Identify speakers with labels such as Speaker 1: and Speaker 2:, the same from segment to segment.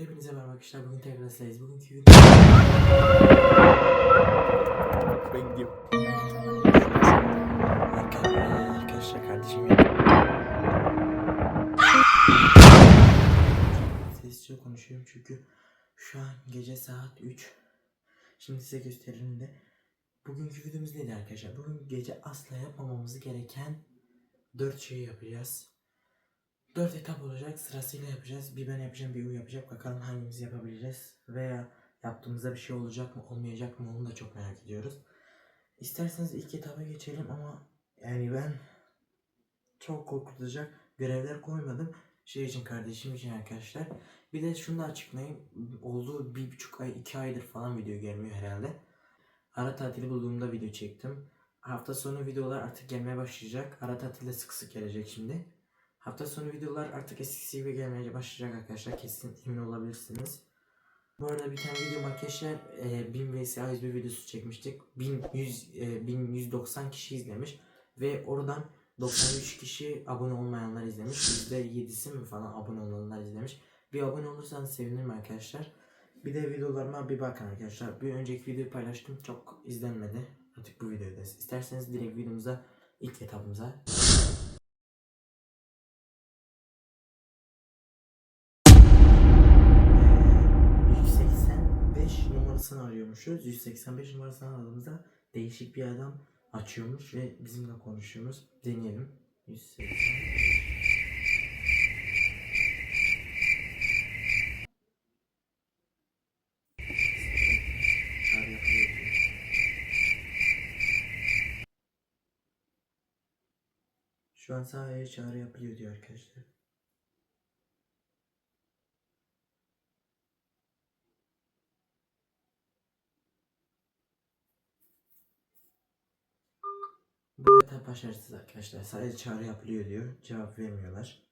Speaker 1: Hepinize merhaba arkadaşlar. Bugün tekrar sizdeyiz. Bugünkü video...
Speaker 2: Ben gidiyorum.
Speaker 1: Arka- Arkadaşlar kardeşim. Sesçe konuşuyorum çünkü şu an gece saat 3. Şimdi size gösteririm de. Bugünkü videomuz neydi arkadaşlar? Bugün gece asla yapmamamız gereken 4 şeyi yapacağız. 4 etap olacak. Sırasıyla yapacağız. Bir ben yapacağım, bir o yapacak. Bakalım hangimizi yapabileceğiz. Veya yaptığımızda bir şey olacak mı, olmayacak mı onu da çok merak ediyoruz. İsterseniz ilk etaba geçelim ama yani ben çok korkutacak görevler koymadım. Şey için kardeşim için arkadaşlar. Bir de şunu da açıklayayım. Olduğu bir buçuk ay, iki aydır falan video gelmiyor herhalde. Ara tatili bulduğumda video çektim. Hafta sonu videolar artık gelmeye başlayacak. Ara tatilde sık sık gelecek şimdi. Hafta sonu videolar artık eskisi gibi gelmeye başlayacak arkadaşlar. Kesin emin olabilirsiniz. Bu arada bir tane video arkadaşlar e, 1000 vs A101 videosu çekmiştik. 1100, e, 1190 kişi izlemiş. Ve oradan 93 kişi abone olmayanlar izlemiş. %7'si mi falan abone olanlar izlemiş. Bir abone olursanız sevinirim arkadaşlar. Bir de videolarıma bir bakın arkadaşlar. Bir önceki videoyu paylaştım. Çok izlenmedi. Artık bu videoda. İsterseniz direkt videomuza ilk etapımıza. Numarasını arıyormuşuz. 185 numarasını aradığımızda değişik bir adam açıyormuş ve bizimle konuşuyormuş. Deneyelim. 180. Çağrı yapılıyor diyor. Şu an sahaya çağrı yapılıyor diyor arkadaşlar. Etap başarısız arkadaşlar. Sadece çağrı yapılıyor diyor. Cevap vermiyorlar.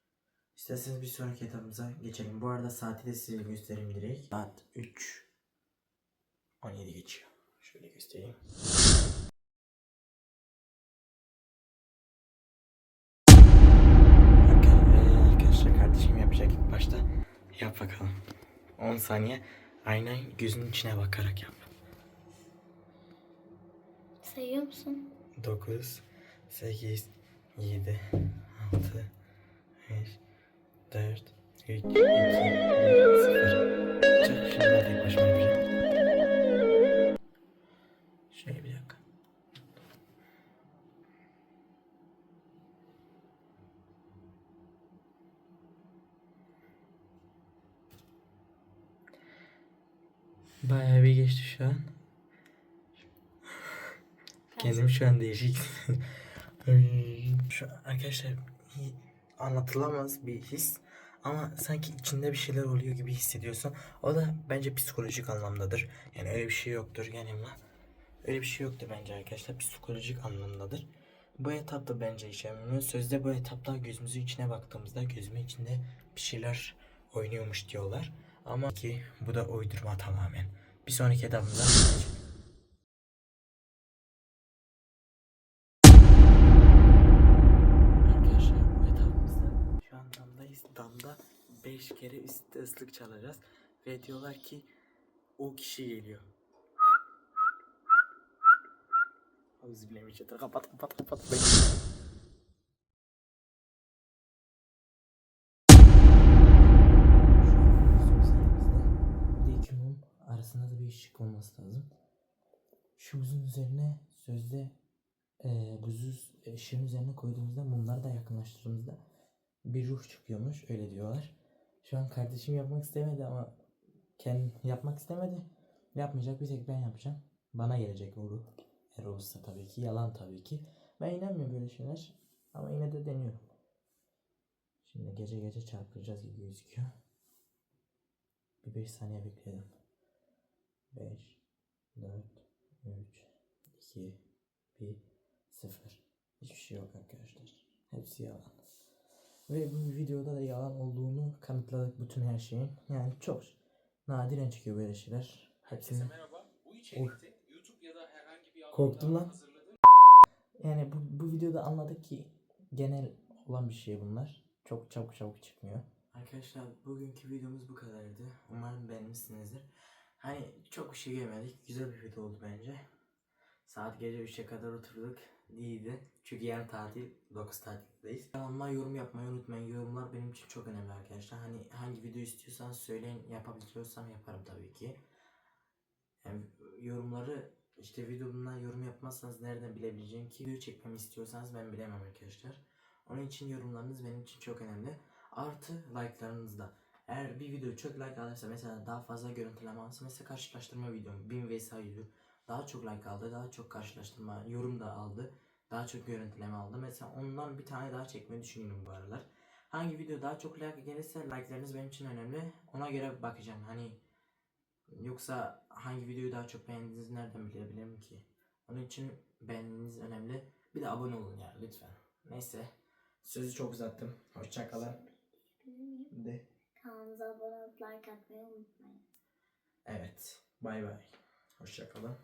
Speaker 1: İsterseniz bir sonraki etapımıza geçelim. Bu arada saati de size göstereyim direkt. Saat 3. 17 geçiyor. Şöyle göstereyim. Arka- Arkadaşlar kardeşim yapacak ilk başta. Yap bakalım. 10 saniye. Aynen gözünün içine bakarak yap.
Speaker 3: Sayıyor musun?
Speaker 1: 9, 8, 7, 6, 5, 4, 3, 2, 1, 0. Çık şimdi ben tek başıma yapacağım. Şöyle bir dakika. Bayağı bir geçti şu an. Kendim şu an değişik. Ay, şu arkadaşlar anlatılamaz bir his ama sanki içinde bir şeyler oluyor gibi hissediyorsun. O da bence psikolojik anlamdadır. Yani öyle bir şey yoktur yani öyle bir şey yoktur bence arkadaşlar psikolojik anlamdadır. Bu etapta bence işlemiyor. Sözde bu etapta gözümüzün içine baktığımızda gözümün içinde bir şeyler oynuyormuş diyorlar. Ama ki bu da uydurma tamamen. Bir sonraki etapımıza geçelim. Arkadaşlar bu etapımızda şu an damdayız. Damda 5 kere üstte ıslık çalacağız. Ve diyorlar ki o kişi geliyor. Auzubillahineşşeytanirracim. Kapat kapat kapat. Arasında da bir ışık olması lazım. Şu buzun üzerine sözde e, buzu ışığın üzerine koyduğumuzda mumları da yakınlaştırdığımızda bir ruh çıkıyormuş öyle diyorlar. Şu an kardeşim yapmak istemedi ama kendi yapmak istemedi. Yapmayacak bir tek ben yapacağım. Bana gelecek o ruh. Eğer olursa tabii ki yalan tabii ki. Ben inanmıyorum böyle şeyler ama yine de deniyorum. Şimdi gece gece çarpılacağız gibi gözüküyor. Bir 5 saniye bekledim. 5 4 3 2 1 Sıfır. Hiçbir şey yok arkadaşlar. Hepsi yalan. Ve bu videoda da yalan olduğunu kanıtladık bütün her şeyin. Yani çok nadiren çıkıyor böyle şeyler. Hepsini.
Speaker 4: Merhaba. Bu içerikte YouTube ya da herhangi bir
Speaker 1: Korktum lan. Yani bu, bu videoda anladık ki genel olan bir şey bunlar. Çok çabuk çabuk çıkmıyor. Arkadaşlar bugünkü videomuz bu kadardı. Umarım beğenmişsinizdir. Hani çok bir şey görmedik. Güzel bir video oldu bence. Saat gece 3'e kadar oturduk. İyiydi. Çünkü yarın tatil, 9 tatildeyiz. Kanalıma yorum yapmayı unutmayın. Yorumlar benim için çok önemli arkadaşlar. Hani hangi video istiyorsanız söyleyin. Yapabiliyorsam yaparım tabii ki. Yani yorumları işte videomdan yorum yapmazsanız nereden bilebileceğim ki? Video çekmemi istiyorsanız ben bilemem arkadaşlar. Onun için yorumlarınız benim için çok önemli. Artı like'larınız da. Eğer bir video çok like alırsa mesela daha fazla görüntüleme mesela karşılaştırma videom 1000 vs 100 daha çok like aldı, daha çok karşılaştırma yorum da aldı, daha çok görüntüleme aldı. Mesela ondan bir tane daha çekmeyi düşünüyorum bu aralar. Hangi video daha çok like gelirse like'larınız benim için önemli. Ona göre bakacağım. Hani yoksa hangi videoyu daha çok beğendiğinizi nereden bilebilirim ki? Onun için beğenmeniz önemli. Bir de abone olun ya lütfen. Neyse. Sözü çok uzattım. Hoşçakalın. De.
Speaker 3: Kanalımıza abone olup like atmayı unutmayın.
Speaker 1: Evet. Bay bay. Hoşçakalın.